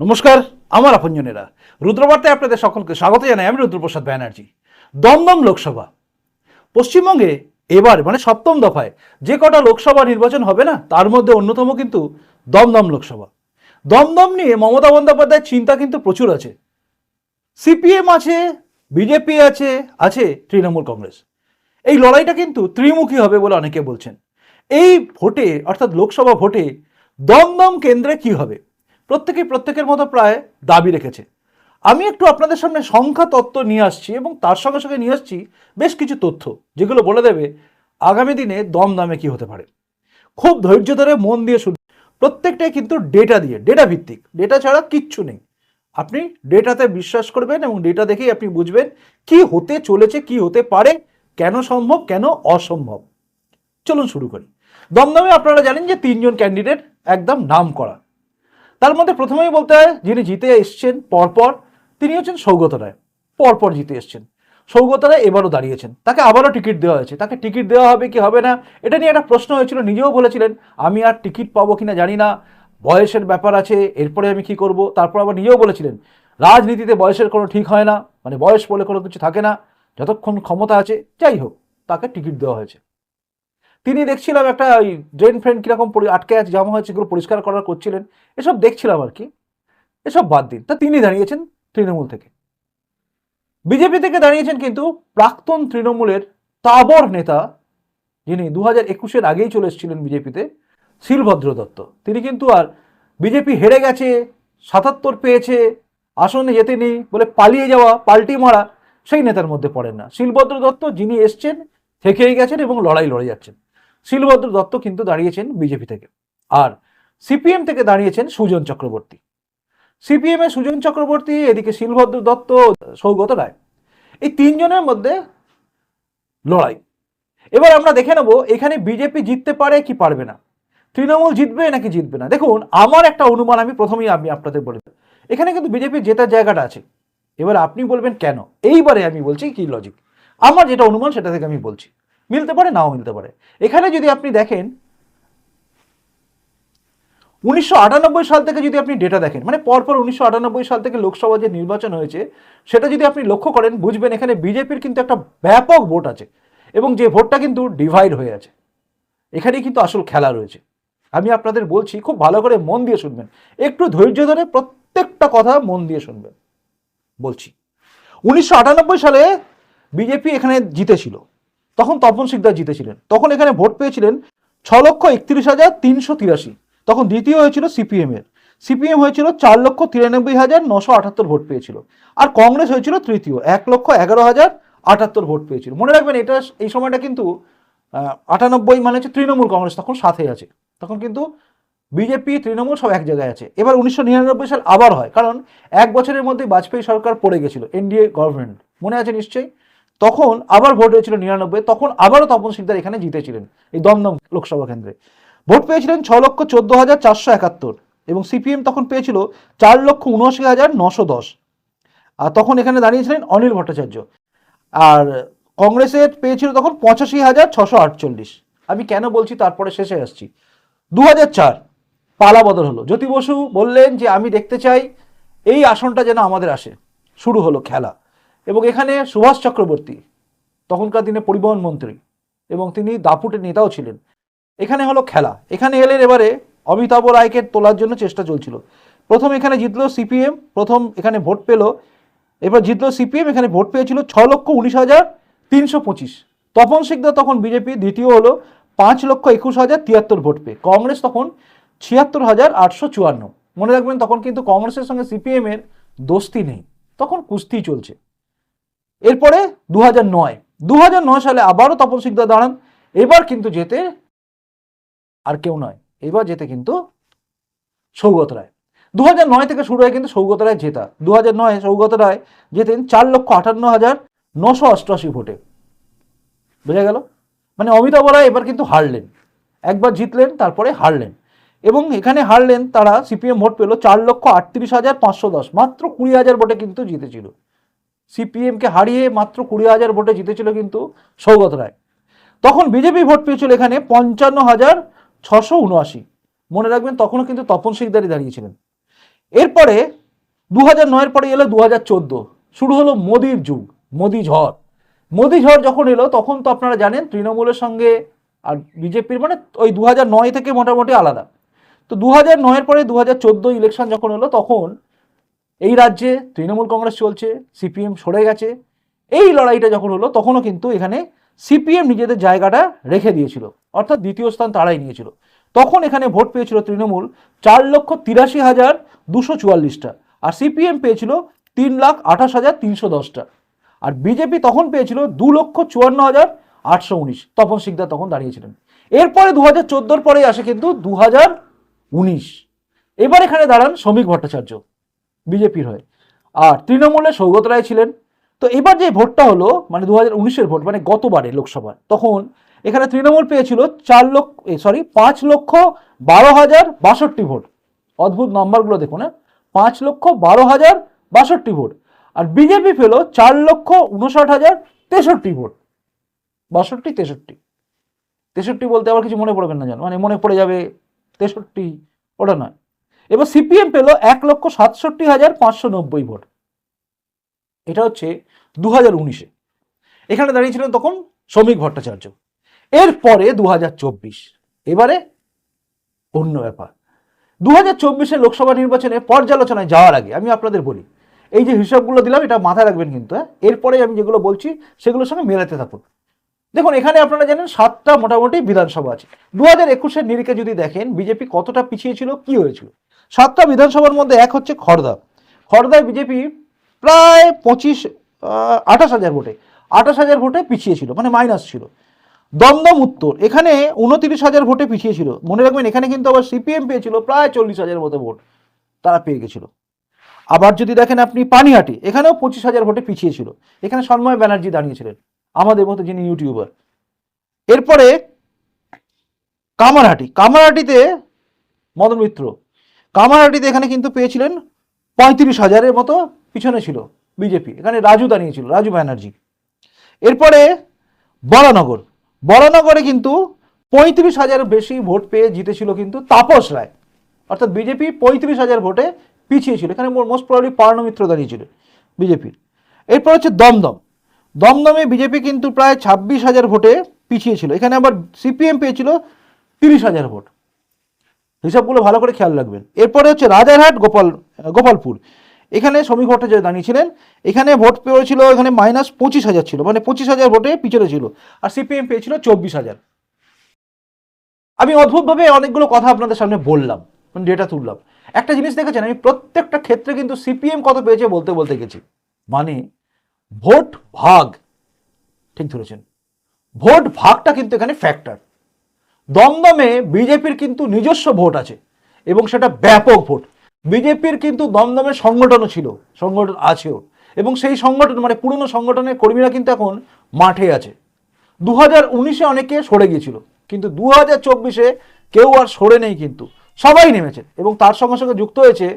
নমস্কার, আমার আপনজনেরা। রুদ্রবার্তায় আপনাদের সকলকে স্বাগত জানাই আমি রুদ্রপ্রসাদ ব্যানার্জি। দমদম লোকসভা। পশ্চিমবঙ্গে এবার মানে সপ্তম দফায়, যে কটা লোকসভা নির্বাচন হবে না, তার মধ্যে অন্যতম কিন্তু দমদম লোকসভা। দমদম নিয়ে মমতা বন্দ্যোপাধ্যায়ের চিন্তা কিন্তু প্রচুর আছে। সিপিএম আছে, বিজেপি আছে আছে তৃণমূল কংগ্রেস। এই লড়াইটা কিন্তু ত্রিমুখী হবে বলে অনেকে বলছেন। এই ভোটে, অর্থাৎ লোকসভা ভোটে দমদম কেন্দ্রে কি হবে? প্রত্যেকেই প্রত্যেকের মতো প্রায় দাবি রেখেছে। আমি একটু আপনাদের সামনে সংখ্যা তত্ত্ব নিয়ে আসছি এবং তার সঙ্গে সঙ্গে নিয়ে আসছি বেশ কিছু তথ্য, যেগুলো বলে দেবে আগামী দিনে দমদমে কি হতে পারে। খুব ধৈর্য ধরে মন দিয়ে শুন প্রত্যেকটাই কিন্তু ডেটা দিয়ে ডেটা ভিত্তিক। ডেটা ছাড়া কিচ্ছু নেই। আপনি ডেটাতে বিশ্বাস করবেন এবং ডেটা দেখেই আপনি বুঝবেন কি হতে চলেছে, কি হতে পারে, কেন সম্ভব, কেন অসম্ভব। চলুন শুরু করি। দমদমে আপনারা জানেন যে তিনজন ক্যান্ডিডেট একদম নাম করা তার মধ্যে প্রথমেই বলতে হয়, যিনি জিতে এসছেন পরপর, তিনি হচ্ছেন সৌগত রায়। পরপর জিতে এসছেন। সৌগত রায় এবারও দাঁড়িয়েছেন। তাকে আবারও টিকিট দেওয়া হয়েছে। তাকে টিকিট দেওয়া হবে কি হবে না, এটা নিয়ে একটা প্রশ্ন হয়েছিল। নিজেও বলেছিলেন, আমি আর টিকিট পাবো কিনা জানি না। বয়সের ব্যাপার আছে, এরপরে আমি কি করব? তারপর আবার নিজেও বলেছিলেন, রাজনীতিতে বয়সের কোনো ঠিক হয় না। মানে বয়স বলে কোনো কিছু থাকে না। যতক্ষণ ক্ষমতা আছে, যাই হোক, তাকে টিকিট দেওয়া হয়েছে। তিনি দেখছিলাম একটা ওই ড্রেন ফ্রেন্ড কীরকম আটকে আছে, জমা হয়েছে, এগুলো পরিষ্কার করার করছিলেন। এসব দেখছিলাম আর কি। এসব বাদ দিন। তা তিনি দাঁড়িয়েছেন তৃণমূল থেকে। বিজেপি থেকে দাঁড়িয়েছেন কিন্তু প্রাক্তন তৃণমূলের তাবর নেতা যিনি দু হাজার একুশের আগেই চলে এসেছিলেন বিজেপিতে, শিলভদ্র দত্ত। তিনি কিন্তু আর বিজেপি হেরে গেছে, সাতাত্তর পেয়েছে, আসনে যেতে নেই বলে পালিয়ে যাওয়া, পাল্টি মারা সেই নেতার মধ্যে পড়েন না। শিলভদ্র দত্ত যিনি এসছেন, থেকেই গেছেন এবং লড়াই লড়ে যাচ্ছেন। শিলভদ্র দত্ত কিন্তু দাঁড়িয়েছেন বিজেপি থেকে। আর সিপিএম থেকে দাঁড়িয়েছেন সুজন চক্রবর্তী। সিপিএম এর সুজন চক্রবর্তী, এদিকে শিলভদ্র দত্ত, সৌগত রায়। এই তিনজনের মধ্যে লড়াই। এবার আমরা দেখে নেব, এখানে বিজেপি জিততে পারে কি পারবে না। তৃণমূল জিতবে নাকি জিতবে না? দেখুন, আমার একটা অনুমান আমি প্রথমেই আমি আপনাদের বলে এখানে কিন্তু বিজেপি জেতার জায়গাটা আছে। এবার আপনি বলবেন কেন? এইবারে আমি বলছি কি লজিক আমার যেটা অনুমান সেটা থেকে আমি বলছি। মিলতে পারে, নাও মিলতে পারে। এখানে যদি আপনি দেখেন, উনিশশো আটানব্বই সাল থেকে যদি আপনি ডেটা দেখেন মানে পরপর উনিশশো আটানব্বই সাল থেকে লোকসভা যে নির্বাচন হয়েছে, সেটা যদি আপনি লক্ষ্য করেন, বুঝবেন এখানে বিজেপির কিন্তু একটা ব্যাপক ভোট আছে এবং যে ভোটটা কিন্তু ডিভাইড হয়ে আছে। এখানেই কিন্তু আসল খেলা রয়েছে। আমি আপনাদের বলছি, খুব ভালো করে মন দিয়ে শুনবেন। একটু ধৈর্য ধরে প্রত্যেকটা কথা মন দিয়ে শুনবেন। বলছি, উনিশশো আটানব্বই সালে বিজেপি এখানে জিতেছিল। তখন তপন সিকদার জিতেছিলেন। তখন এখানে ভোট পেয়েছিলেন ছ লক্ষ একত্রিশ হাজার তিনশো তিরাশি। তখন দ্বিতীয় হয়েছিল সিপিএম এর সিপিএম হয়েছিল চার লক্ষ তিরানব্বই হাজার নশো আটাত্তর ভোট পেয়েছিল। আর কংগ্রেস হয়েছিল তৃতীয়, এক লক্ষ এগারো হাজার আটাত্তর ভোট পেয়েছিল। মনে রাখবেন, এটা এই সময়টা কিন্তু আটানব্বই মানে হচ্ছে তৃণমূল কংগ্রেস তখন সাথে আছে। তখন কিন্তু বিজেপি, তৃণমূল সব এক জায়গায় আছে। এবার উনিশশো নিরানব্বই সাল আবার হয়, কারণ এক বছরের মধ্যে বাজপেয়ী সরকার পড়ে গেছিল, এনডিএ গভর্নমেন্ট। মনে আছে নিশ্চয়ই? তখন আবার ভোট হয়েছিল নিরানব্বই, তখন আবারও তপন সিকদার এখানে জিতেছিলেন এই দমদম লোকসভা কেন্দ্রে। ভোট পেয়েছিলেন ছ লক্ষ চোদ্দ হাজার চারশো একাত্তর এবং সিপিএম তখন পেয়েছিল চার লক্ষ উনআশি হাজার নশো দশ। আর তখন এখানে দাঁড়িয়েছিলেন অনিল ভট্টাচার্য। আর কংগ্রেসের পেয়েছিল তখন পঁচাশি হাজার ছশো আটচল্লিশ। আমি কেন বলছি তারপরে শেষে আসছি। দু হাজার চার পালা বদল হলো। জ্যোতি বসু বললেন যে, আমি দেখতে চাই, এই আসনটা যেন আমাদের আসে। শুরু হলো খেলা। এবং এখানে সুভাষ চক্রবর্তী, তখনকার দিনে পরিবহন মন্ত্রী, এবং তিনি দাপুটের নেতাও ছিলেন। এখানে হলো খেলা। এখানে এলেন এবারে অমিতাভ রায়কে তোলার জন্য চেষ্টা চলছিল। প্রথম এখানে জিতলো সিপিএম, প্রথম এখানে ভোট পেল। এবার জিতলো সিপিএম, এখানে ভোট পেয়েছিল ছ লক্ষ উনিশ হাজার তিনশো পঁচিশ। তপন সিকদার তখন বিজেপি, দ্বিতীয় হলো পাঁচ লক্ষ একুশ হাজার তিয়াত্তর ভোট পেয়ে। কংগ্রেস তখন ছিয়াত্তর হাজার আটশো চুয়ান্ন। মনে রাখবেন, তখন কিন্তু কংগ্রেসের সঙ্গে সিপিএমের দোস্তি নেই। তখন কুস্তি চলছে। এরপরে দু হাজার নয়। দু হাজার নয় সালে আবারও তপন সিকদার দাঁড়ান। এবার কিন্তু যেতে আর কেউ নয়। এবার যেতে কিন্তু সৌগত রায়। দু নয় থেকে শুরু হয় কিন্তু সৌগত রায় জেতা। দু হাজার নয় সৌগত রায় জেতেন চার লক্ষ আটান্ন হাজার নশো অষ্টআশি ভোটে। বোঝা গেল? মানে অমিতাভ রায় এবার কিন্তু হারলেন। একবার জিতলেন, তারপরে হারলেন। এবং এখানে হারলেন তারা, সিপিএম ভোট পেল চার লক্ষ আটত্রিশ হাজার পাঁচশো দশ। মাত্র কুড়ি হাজার ভোটে কিন্তু জিতেছিল। সিপিএমকে হারিয়ে মাত্র কুড়ি হাজার ভোটে জিতেছিল কিন্তু সৌগত রায়। তখন বিজেপি ভোট পেয়েছিল এখানে পঞ্চান্ন হাজার ছশো উনআশি। মনে রাখবেন, তখনও কিন্তু তপন সিকদারি দাঁড়িয়েছিলেন। এরপরে দু হাজার নয়ের পরে এলো দু হাজার চোদ্দ। শুরু হলো মোদির যুগ, মোদি ঝড়। মোদি ঝড় যখন এলো, তখন তো আপনারা জানেন, তৃণমূলের সঙ্গে আর বিজেপির মানে ওই দু হাজার নয় থেকে মোটামুটি আলাদা। তো দু হাজার নয়ের পরে দু হাজার চোদ্দ ইলেকশন যখন হলো, তখন এই রাজ্যে তৃণমূল কংগ্রেস চলছে, সিপিএম সরে গেছে। এই লড়াইটা যখন হলো, তখনও কিন্তু এখানে সিপিএম নিজেদের জায়গাটা রেখে দিয়েছিল। অর্থাৎ দ্বিতীয় স্থান তারাই নিয়েছিল। তখন এখানে ভোট পেয়েছিল তৃণমূল চার লক্ষ তিরাশি হাজার দুশো চুয়াল্লিশটা আর সিপিএম পেয়েছিল তিন লাখ আঠাশ হাজার তিনশো দশটা। আর বিজেপি তখন পেয়েছিল দু লক্ষ চুয়ান্ন হাজার আটশো উনিশ। তপন সিকদার তখন দাঁড়িয়েছিলেন। এরপরে দু হাজার চোদ্দোর পরে আসে কিন্তু দু হাজার উনিশ। এবার এখানে দাঁড়ান শ্রমিক ভট্টাচার্য। বিজেপির হয়ে। আর তৃণমূলে সৌগত রায় ছিলেন। তো এবার যে ভোটটা হলো মানে দু হাজার ভোট মানে গতবারে লোকসভা তখন এখানে তৃণমূল পেয়েছিল চার লক্ষ সরি পাঁচ লক্ষ বারো হাজার বাষট্টি ভোট। অদ্ভুত নম্বরগুলো দেখুন হ্যাঁ? পাঁচ লক্ষ বারো হাজার বাষট্টি ভোট। আর বিজেপি পেল চার লক্ষ উনষাট হাজার তেষট্টি ভোট। বাষট্টি, তেষট্টি। তেষট্টি বলতে আবার কিছু মনে পড়বে না জানো মানে মনে পড়ে যাবে তেষট্টি, ওটা নয়। এবার সিপিএম পেল এক লক্ষ সাতষট্টি হাজার পাঁচশো নব্বই ভোট। এটা হচ্ছে দু হাজার উনিশে। এখানে দাঁড়িয়েছিলেন তখন শ্রমিক ভট্টাচার্য। এরপরে দু হাজার চব্বিশ। এবারে অন্য ব্যাপার। দু হাজার চব্বিশে লোকসভা নির্বাচনে পর্যালোচনায় যাওয়ার আগে আমি আপনাদের বলি, এই যে হিসাবগুলো দিলাম, এটা মাথায় রাখবেন কিন্তু হ্যাঁ? এরপরে আমি যেগুলো বলছি, সেগুলোর সঙ্গে মেলাতে থাকুন। দেখুন, এখানে আপনারা জানেন সাতটা মোটামুটি বিধানসভা আছে। দু হাজার একুশের নিরিখে যদি দেখেন, বিজেপি কতটা পিছিয়ে ছিল, কি হয়েছিল? সাতটা বিধানসভার মধ্যে এক হচ্ছে খড়দা খড়দায় বিজেপি প্রায় পঁচিশ আঠাশ হাজার ভোটে, আঠাশ হাজার ভোটে পিছিয়ে ছিল মানে মাইনাস ছিল। দমদম উত্তর, এখানে উনতিরিশ হাজার ভোটে পিছিয়ে ছিল। মনে রাখবেন, এখানে কিন্তু আবার সিপিএম পেয়েছিল প্রায় চল্লিশ হাজার মতো ভোট, তারা পেয়ে গেছিল। আবার যদি দেখেন আপনি পানিহাটি, এখানেও পঁচিশ হাজার ভোটে পিছিয়ে ছিল। এখানে সন্ময় ব্যানার্জি দাঁড়িয়েছিলেন, আমাদের মতো যিনি ইউটিউবার। এরপরে কামারহাটি, কামারহাটিতে মদন মিত্র কামারহাটিতে এখানে কিন্তু পেয়েছিলেন পঁয়ত্রিশ হাজারের মতো পিছনে ছিল বিজেপি। এখানে রাজু দাঁড়িয়েছিল, রাজু ব্যানার্জি। এরপরে বরানগর। বরানগরে কিন্তু পঁয়ত্রিশ হাজার বেশি ভোট পেয়ে জিতেছিল কিন্তু তাপস রায়। অর্থাৎ বিজেপি পঁয়ত্রিশ হাজার ভোটে পিছিয়ে ছিল। এখানে মোস্ট প্রবলি পার্ণমিত্র দাঁড়িয়েছিল বিজেপির। এরপর হচ্ছে দমদম। দমদমে বিজেপি কিন্তু প্রায় ছাব্বিশ হাজার ভোটে পিছিয়ে ছিল। এখানে আবার সিপিএম পেয়েছিল তিরিশ হাজার ভোট। হিসাবগুলো ভালো করে খেয়াল রাখবেন। এরপরে হচ্ছে রাজারহাট, গোপাল, গোপালপুর। এখানে শ্রমিক ভট্টাচার্য দাঁড়িয়েছিলেন, এখানে ভোট পেয়েছিল এখানে মাইনাস পঁচিশ হাজার ছিল মানে পঁচিশ হাজার ভোটে পিছনে ছিল, আর সিপিএম পেয়েছিল চব্বিশ হাজার। আমি অদ্ভুতভাবে অনেকগুলো কথা আপনাদের সামনে বললাম মানে ডেটা তুললাম। একটা জিনিস দেখেছেন, আমি প্রত্যেকটা ক্ষেত্রে কিন্তু সিপিএম কত পেয়েছে বলতে বলতে গেছি। মানে ভোট ভাগ, ঠিক ধরেছেন। ভোট ভাগটা কিন্তু এখানে ফ্যাক্টর দমদমে বিজেপির কিন্তু নিজস্ব ভোট আছে এবং সেটা ব্যাপক ভোট। বিজেপির কিন্তু দমদমে সংগঠনও ছিল, সংগঠন আছেও এবং সেই সংগঠন মানে পুরনো সংগঠনের কর্মীরা কিন্তু এখন মাঠে আছে। দু হাজার উনিশে অনেকে সরে গিয়েছিল, কিন্তু দু হাজার চব্বিশে কেউ আর সরে নেই কিন্তু। সবাই নেমেছে এবং তার সঙ্গে সঙ্গে যুক্ত হয়েছে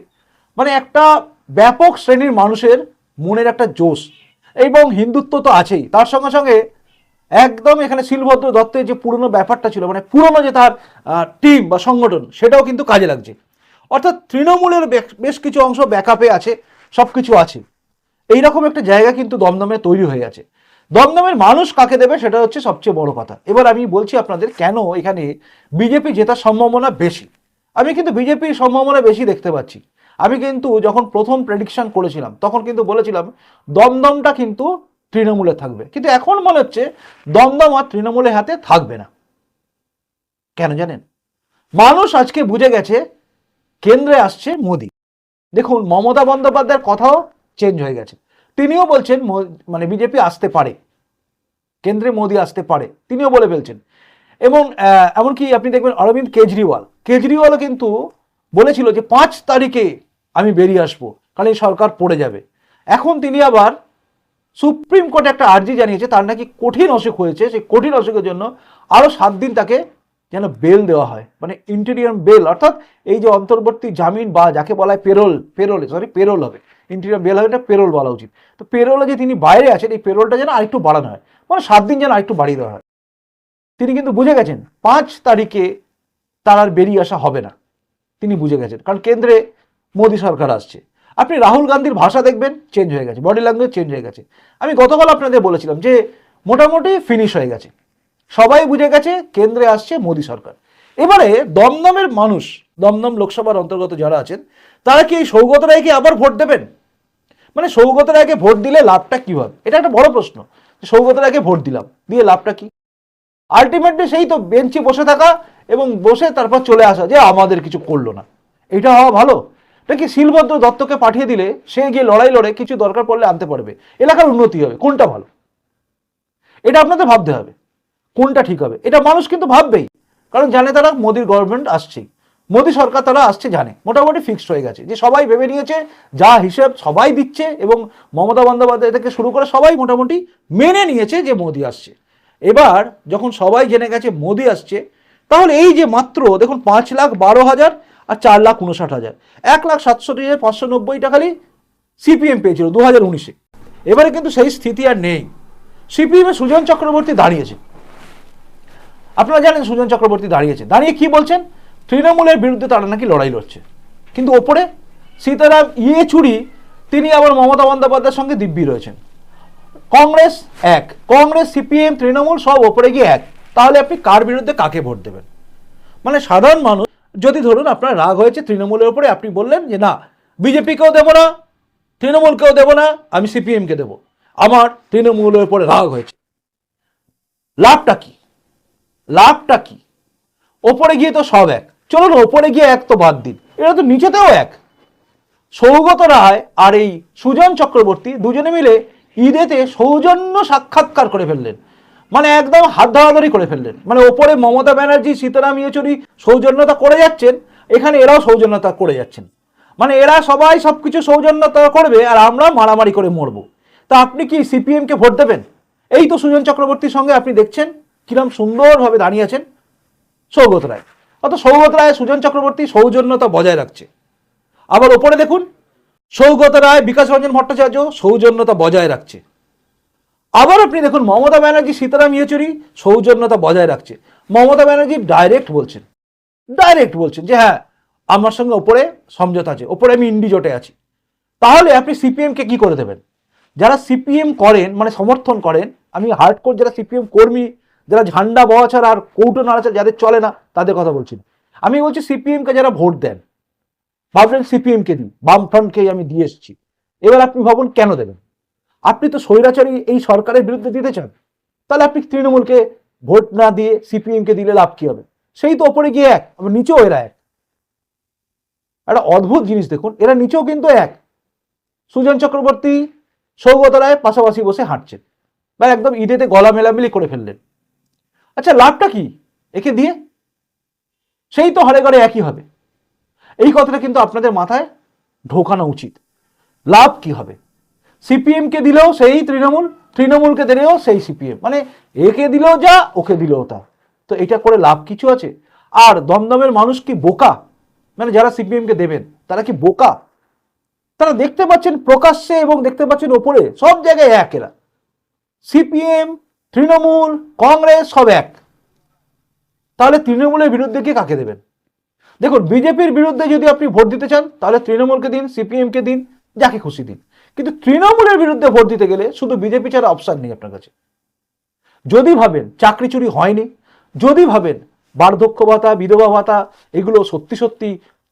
মানে একটা ব্যাপক শ্রেণির মানুষের মনের একটা জোশ। এবং হিন্দুত্ব তো আছেই, তার সঙ্গে সঙ্গে একদম এখানে শিলভদ্র দত্তের যে পুরনো ব্যাপারটা ছিল মানে পুরনো যে তার টিম বা সংগঠন, সেটাও কিন্তু কাজে লাগছে। অর্থাৎ তৃণমূলের বেশ- কিছু অংশ ব্যাকআপে আছে সব কিছু আছে। এইরকম একটা জায়গা কিন্তু দমদমে তৈরি হয়ে আছে দমদমের মানুষ কাকে দেবে সেটা হচ্ছে সবচেয়ে বড় কথা। এবার আমি বলছি আপনাদের কেন এখানে বিজেপি জেতার সম্ভাবনা বেশি? আমি কিন্তু বিজেপির সম্ভাবনা বেশি দেখতে পাচ্ছি। আমি কিন্তু যখন প্রথম প্রেডিকশন করেছিলাম, তখন কিন্তু বলেছিলাম, দমদমটা কিন্তু তৃণমূলে থাকবে। কিন্তু এখন মনে হচ্ছে দমদম আর তৃণমূলের হাতে থাকবে না। কেন জানেন? মানুষ আজকে বুঝে গেছে কেন্দ্রে আসছে মোদি। দেখুন, মমতা বন্দ্যোপাধ্যায়ের কথাও চেঞ্জ হয়ে গেছে। তিনিও বলছেন মানে বিজেপি আসতে পারে। কেন্দ্রে মোদি আসতে পারে। তিনিও বলে ফেলছেন। এবং এমনকি আপনি দেখবেন অরবিন্দ কেজরিওয়াল। কেজরিওয়ালও কিন্তু বলেছিল যে পাঁচ তারিখে আমি বেরিয়ে আসব। কারণ এই সরকার পড়ে যাবে। এখন তিনি আবার সুপ্রিম কোর্টে একটা আর্জি জানিয়েছে, তার নাকি কঠিন অসুখ হয়েছে, সেই কঠিন অসুখের জন্য আরও সাত দিন তাকে যেন বেল দেওয়া হয় মানে ইন্টেরিয়াম বেল, অর্থাৎ এই যে অন্তর্বর্তী জামিন বা যাকে বলা হয় পেরোল, পেরোলে সরি পেরোল হবে। ইন্টেরিয়াম বেল হবে, এটা পেরোল বলা উচিত। তো পেরোলে যে তিনি বাইরে আছেন, এই পেরোলটা যেন আরেকটু বাড়ানো হয় মানে সাত দিন যেন আরেকটু বাড়িয়ে দেওয়া হয়। তিনি কিন্তু বুঝে গেছেন, পাঁচ তারিখে তার আর বেরিয়ে আসা হবে না। তিনি বুঝে গেছেন, কারণ কেন্দ্রে মোদী সরকার আসছে। আপনি রাহুল গান্ধীর ভাষা দেখবেন চেঞ্জ হয়ে গেছে বডি ল্যাঙ্গুয়েজ চেঞ্জ হয়ে গেছে। আমি গতকাল আপনাদের বলেছিলাম যে মোটামুটি ফিনিশ হয়ে গেছে। সবাই বুঝে গেছে, কেন্দ্রে আসছে মোদী সরকার। এবারে দমদমের মানুষ, দমদম লোকসভার অন্তর্গত যারা আছেন, তারা কি এই সৌগত রায়কে আবার ভোট দেবেন? মানে সৌগত রায়কে ভোট দিলে লাভটা কি হবে এটা একটা বড় প্রশ্ন। সৌগত রায়কে ভোট দিলাম, দিয়ে লাভটা কি? আলটিমেটলি সেই তো বেঞ্চে বসে থাকা এবং বসে তারপর চলে আসা যে আমাদের কিছু করল না। এটা হওয়া ভালো? নাকি শিলভদ্র দত্তকে পাঠিয়ে দিলে সে গিয়ে লড়াই লড়ে কিছু দরকার পড়লে আনতে পারবে? এলাকার উন্নতি হবে। কোনটা ভালো? এটা আপনাদের ভাবতে হবে। কোনটা ঠিক হবে? এটা মানুষ কিন্তু ভাববেই। কারণ জানে তারা মোদির গভর্নমেন্ট আসছেই মোদি সরকার তারা আসছে জানে। মোটামুটি ফিক্সড হয়ে গেছে। যে সবাই ভেবে নিয়েছে, যা হিসেব সবাই দিচ্ছে এবং মমতা বন্দ্যোপাধ্যায় থেকে শুরু করে সবাই মোটামুটি মেনে নিয়েছে যে মোদি আসছে। এবার যখন সবাই জেনে গেছে মোদি আসছে, তাহলে এই যে মাত্র, দেখুন, পাঁচ লাখ বারো হাজার আর চার লাখ উনষাট হাজার। এক লাখ সাতষট্টি হাজার পাঁচশো নব্বইটা খালি সিপিএম পেয়েছিল দু হাজার উনিশে। এবারে কিন্তু সেই স্থিতি আর নেই। সিপিএমে সুজন চক্রবর্তী দাঁড়িয়েছে। আপনারা জানেন সুজন চক্রবর্তী দাঁড়িয়েছে। দাঁড়িয়ে কি বলছেন? তৃণমূলের বিরুদ্ধে তারা নাকি লড়াই লড়ছে। কিন্তু ওপরে সীতারাম ইয়েচুরি তিনি আবার মমতা বন্দ্যোপাধ্যায়ের সঙ্গে দিব্যি রয়েছেন। কংগ্রেস এক, কংগ্রেস, সিপিএম, তৃণমূল সব ওপরে গিয়ে এক। তাহলে আপনি কার বিরুদ্ধে কাকে ভোট দেবেন? মানে সাধারণ মানুষ যদি ধরুন আপনার রাগ হয়েছে তৃণমূলের উপরে, আপনি বললেন যে না, বিজেপিকেও দেবো না, তৃণমূলকেও দেবো না, আমি সিপিএমকে দেবো। আমার তৃণমূলের উপরে রাগ হয়েছে। লাভটা কি? লাভটা কি? ওপরে গিয়ে তো সব এক। চলুন, ওপরে গিয়ে এক তো বাদ দিন। এটা তো নিচেতেও এক। সৌগত রায় আর এই সুজন চক্রবর্তী দুজনে মিলে ঈদেতে সৌজন্য সাক্ষাৎকার করে ফেললেন। মানে একদম হাত ধরাধরি করে ফেললেন। মানে ওপরে মমতা ব্যানার্জি, সীতারাম ইয়েচুরি সৌজন্যতা করে যাচ্ছেন, এখানে এরাও সৌজন্যতা করে যাচ্ছেন। মানে এরা সবাই সবকিছু সৌজন্যতা করবে আর আমরা মারামারি করে মরবো। তা আপনি কি সিপিএম কে ভোট দেবেন? এই তো সুজন চক্রবর্তীর সঙ্গে আপনি দেখছেন কিরম সুন্দরভাবে দাঁড়িয়ে আছেন সৌগত রায়। অত সৌগত রায়, সুজন চক্রবর্তী সৌজন্যতা বজায় রাখছে। আবার ওপরে দেখুন, সৌগত রায়, বিকাশ রঞ্জন ভট্টাচার্য সৌজন্যতা বজায় রাখছে। আবার আপনি দেখুন, মমতা ব্যানার্জি সীতারাম ইয়েচুরি সৌজন্যতা বজায় রাখছে। মমতা ব্যানার্জি ডাইরেক্ট বলছেন। ডাইরেক্ট বলছেন যে হ্যাঁ আমার সঙ্গে ওপরে সমঝোতা আছে, ওপরে আমি ইন্ডি জোটে আছি। তাহলে আপনি সিপিএমকে কি করে দেবেন? যারা সিপিএম করেন মানে সমর্থন করেন, আমি হার্ড হার্ডকোর যারা সিপিএম কর্মী, যারা ঝান্ডা বওয়া ছাড়া আর কৌটো নাড়াচাড়া যাদের চলে না, তাদের কথা বলছি। আমি বলছি সিপিএমকে যারা ভোট দেন, ভাবলেন সিপিএমকে দিই বামফ্রন্টকেই আমি দিয়ে এসেছি। এবার আপনি ভাবুন কেন দেবেন? আপনি তো স্বৈরাচারী এই সরকারের বিরুদ্ধে দিতে চান। তাহলে আপনি তৃণমূলকে ভোট না দিয়ে সিপিএমকে দিলে লাভ কি হবে? সেই তো ওপরে গিয়ে এক আবার নিচেও এরা এক। একটা অদ্ভুত জিনিস দেখুন, এরা নিচেও কিন্তু এক। সুজন চক্রবর্তী, সৌগত রায় পাশাপাশি বসে হাঁটছেন বা একদম ঈদেতে গলা মেলামেলি করে ফেললেন। আচ্ছা লাভটা কি একে দিয়ে? সেই তো হরে ঘরে একই হবে। এই কথাটা কিন্তু আপনাদের মাথায় ঢোকানো উচিত। লাভ কি হবে? সিপিএম কে দিলেও সেই তৃণমূল তৃণমূলকে দিলেও সেই সিপিএম। মানে একে দিলেও যা ওকে দিলেও তা। তো এটা করে লাভ কিছু আছে? আর দমদমের মানুষ কি বোকা? মানে যারা সিপিএম কে দেবেন, তারা কি বোকা? তারা দেখতে পাচ্ছেন প্রকাশ্যে এবং দেখতে পাচ্ছেন ওপরে, সব জায়গায় এক এরা। সিপিএম, তৃণমূল, কংগ্রেস, সব এক। তাহলে তৃণমূলের বিরুদ্ধে কি কাকে দেবেন? দেখুন, বিজেপির বিরুদ্ধে যদি আপনি ভোট দিতে চান, তাহলে তৃণমূলকে দিন সিপিএমকে দিন। যাকে খুশি দিন। কিন্তু তৃণমূলের বিরুদ্ধে ভোট দিতে গেলে শুধু বিজেপি ছাড়া অপশান নেই আপনার কাছে। যদি ভাবেন চাকরি চুরি হয়নি, যদি ভাবেন বার্ধক্য ভাতা, বিধবা ভাতা, এগুলো সত্যি সত্যি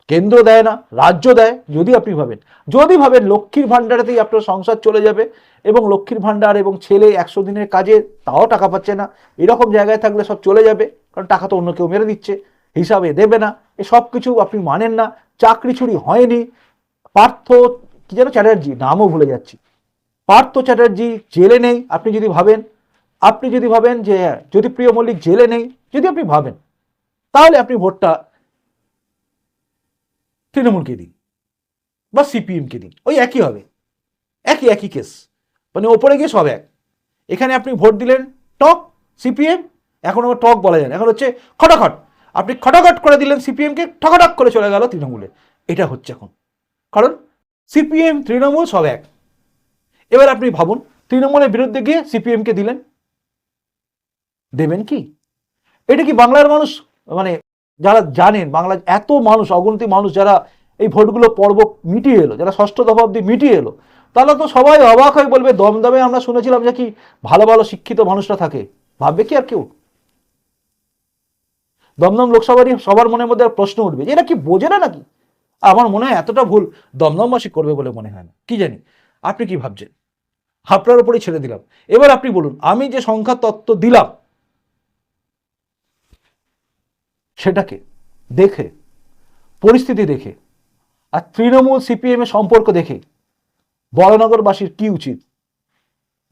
কেন্দ্র দেয় না, রাজ্য দেয়, যদি আপনি ভাবেন, যদি ভাবেন লক্ষ্মীর ভাণ্ডারেতেই আপনার সংসার চলে যাবে এবং লক্ষ্মীর ভাণ্ডার এবং ছেলে একশো দিনের কাজে তাও টাকা পাচ্ছে না, এরকম জায়গায় থাকলে সব চলে যাবে, কারণ টাকা তো অন্য কেউ মেরে দিচ্ছে, হিসাবে দেবে না, এ সব কিছু আপনি মানেন না, চাকরি চুরি হয়নি, পার্থ কি যেন চ্যাটার্জি নামও ভুলে যাচ্ছি। পার্থ চ্যাটার্জি জেলে নেই আপনি যদি ভাবেন। আপনি যদি ভাবেন যে হ্যাঁ, প্রিয় মল্লিক জেলে নেই যদি আপনি ভাবেন তাহলে আপনি ভোটটা তৃণমূলকে দিন বা সিপিএমকে দিন। ওই একই হবে। একই একই কেস। মানে ওপরে গিয়ে সব এক। এখানে আপনি ভোট দিলেন টক সিপিএম। এখন আবার টক বলা যায় না। এখন হচ্ছে খটাখট। আপনি খটাখট করে দিলেন সিপিএমকে ঠকাঠক করে চলে গেল তৃণমূলে। এটা হচ্ছে এখন। কারণ সিপিএম, তৃণমূল সব এক। এবার আপনি ভাবুন, তৃণমূলের বিরুদ্ধে গিয়ে সিপিএমকে দিলেন? দেবেন কি? এটা কি বাংলার মানুষ মানে যারা জানেন বাংলা এত মানুষ, অগণতি মানুষ যারা এই ভোটগুলো পর্ব মিটিয়ে এলো, যারা ষষ্ঠ দফা অব্দি মিটিয়ে এলো তাহলে তো সবাই অবাক হয়ে বলবে, দমদমে আমরা শুনেছিলাম যে কি ভালো ভালো, শিক্ষিত মানুষরা থাকে। ভাববে কি আর কেউ? দমদম লোকসভারই সবার মনের মধ্যে প্রশ্ন উঠবে যে, এরা কি বোঝে না নাকি? আমার মনে হয় এতটা ভুল দমদমবাসী করবে বলে মনে হয় না। কি জানি? আপনি কি ভাবছেন? আপনার উপরেই ছেড়ে দিলাম। এবার আপনি বলুন, আমি যে সংখ্যা তত্ত্ব দিলাম, সেটাকে দেখে, পরিস্থিতি দেখে, আর তৃণমূল সিপিএম এর সম্পর্ক দেখে, বড়নগরবাসীর কি উচিত?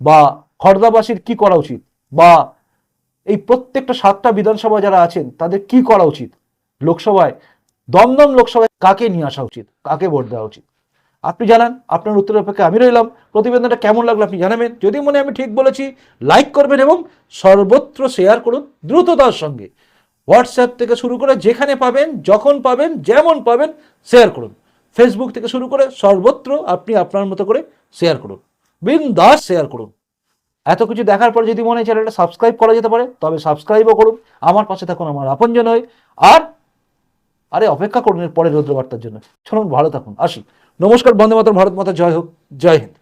বা খড়দাবাসীর কি করা উচিত? বা এই প্রত্যেকটা সাতটা বিধানসভা যারা আছেন, তাদের কি করা উচিত? লোকসভায় দমদম লোকসভায় কাকে নিয়ে আসা উচিত? কাকে ভোট দেওয়া উচিত? আপনি জানান, আপনার উত্তরের অপেক্ষা আমি রইলাম। প্রতিবেদনটা কেমন লাগল আপনি জানাবেন। যদি মনে আমি ঠিক বলেছি লাইক করবেন এবং সর্বত্র শেয়ার করুন দ্রুততার সঙ্গে। হোয়াটসঅ্যাপ থেকে শুরু করে যেখানে পাবেন, যখন পাবেন, যেমন পাবেন শেয়ার করুন। ফেসবুক থেকে শুরু করে সর্বত্র আপনি আপনার মতো করে শেয়ার করুন। বিন্দাস শেয়ার করুন। এত কিছু দেখার পর যদি মনে হয় চ্যানেলটা সাবস্ক্রাইব করা যেতে পারে, তবে সাবস্ক্রাইবও করুন। আমার পাশে থাকুন, আমার আপনজন হয়ে। আর আরে অপেক্ষা করুন এর পরে রৌদ্রবার্তার জন্য। চলুন ভালো থাকুন। আসি নমস্কার বন্দে মাতর ভারত মাতা, জয় হোক, জয় হিন্দ।